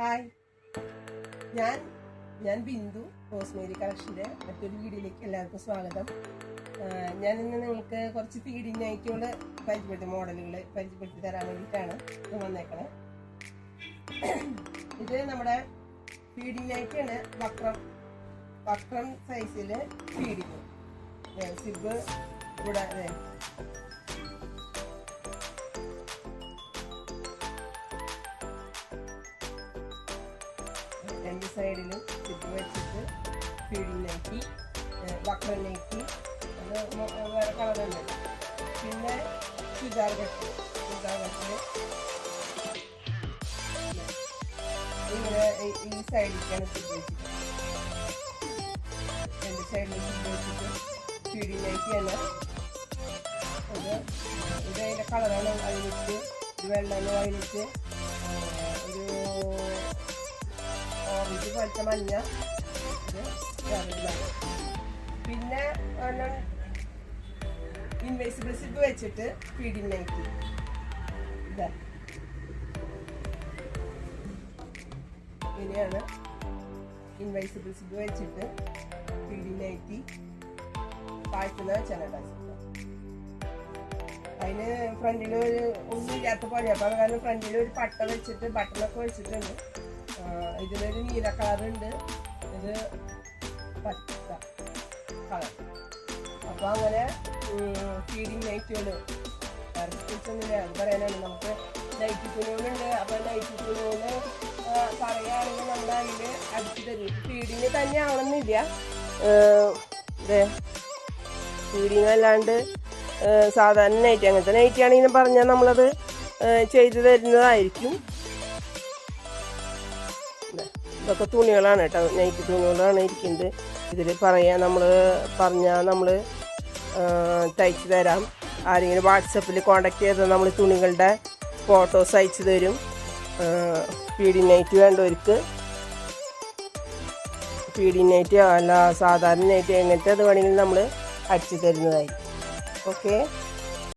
Hi ഞാൻ ഞാൻ Bindu Rosemary കളക്ഷന്റെ മറ്റൊരു വീഡിയോയിലേക്ക് എല്ലാവർക്കും സ്വാഗതം. ഞാൻ ഇന്ന് നിങ്ങൾക്ക് കുറച്ച് ഫീഡിങ് നൈറ്റുകൾ പരിചയപ്പെടുത്തി മോഡലുകൾ പരിചയപ്പെടുത്തി തരാൻ വേണ്ടിയിട്ടാണ് ഇത് വന്നേക്കണേ. ഇത് നമ്മുടെ ഫീഡിങ് ഐറ്റാണ് വക്രം. വക്രം സൈസിൽ ഫീഡിങ് സിബ് ഇവിടെ രണ്ട് സൈഡിലും സിപ്പ് വെച്ചിട്ട് ഫീഡിങ് നൈറ്റി വക്രം നൈറ്റി അത് വേറെ കളറുണ്ട് പിന്നെ ചുരിദാർ കട്ട് ചുരിദാർ കട്ടിൽ ഇങ്ങനെ ഈ- സൈഡിലേക്കാണ് സിപ്പ് വെച്ചിട്ട് രണ്ട് സൈഡിലും സിപ്പ് വെച്ചിട്ട് ഫീഡിങ് നൈറ്റിയാണ് ഇത് ഇത് അതിന്റെ കളറാണ് അതിലിട്ട് വെള്ളം അതിലിട്ട് ഒരു ഓറഞ്ച് പോലത്തെ മഞ്ഞ. പിന്നെ ഇൻവെസിബിൾ സിപ്പ് വെച്ചിട്ട് നൈറ്റി ഇതാ. ഇങ്ങനെയാണ് ഇൻവെസിബിൾ സിപ്പ് വെച്ചിട്ട് ഫീഡിങ് നൈറ്റി താഴ്ത്തുന്ന വെച്ചാണ് അതിന് ഫ്രണ്ടിൽ ഒരു ഒന്നും ഇല്ലാത്ത പോലെ അപ്പോൾ കാരണം ഫ്രണ്ടിൽ ഒരു പട്ട വെച്ചിട്ട് ബട്ടണൊക്കെ വെച്ചിട്ടുണ്ട്. ഇതിലൊരു നീല കളറുണ്ട്. ഇത് പച്ച കളർ. അപ്പോൾ അങ്ങനെ ഫീഡിങ് നൈറ്റുകൾ ഒന്നുമില്ല അത് പറയാനാണ്. നമുക്ക് നൈറ്റ് തുണികളുണ്ട്. അപ്പോൾ നൈറ്റ് തുണികൾ പറയുകയാണെങ്കിൽ നമ്മൾ അതിൽ അടിച്ചു തരും. ഫീഡിങ് തന്നെ ആവണമെന്നില്ല ഫീഡിങ് അല്ലാണ്ട് സാധാരണ നൈറ്റ് അങ്ങനത്തെ നൈറ്റ് ആണെങ്കിലും പറഞ്ഞാൽ നമ്മളത് ചെയ്തു തരുന്നതായിരിക്കും. ഇതൊക്കെ തുണികളാണ് കേട്ടോ നൈറ്റ് തുണികളാണ് ഇരിക്കുന്നത്. ഇതിൽ പറയാൻ നമ്മൾ പറഞ്ഞാൽ നമ്മൾ തയ്ച്ചു തരാം. ആരെങ്കിലും വാട്സപ്പിൽ കോണ്ടാക്ട് ചെയ്താൽ നമ്മൾ തുണികളുടെ ഫോട്ടോസ് അയച്ചു തരും. പീഡി നൈറ്റ് വേണ്ടവർക്ക്. പീഡി നൈറ്റ് അല്ല സാധാരണ നൈറ്റ് എങ്ങനത്തെ അത് വേണമെങ്കിലും നമ്മൾ അടിച്ചു തരുന്നതായി ഓക്കെ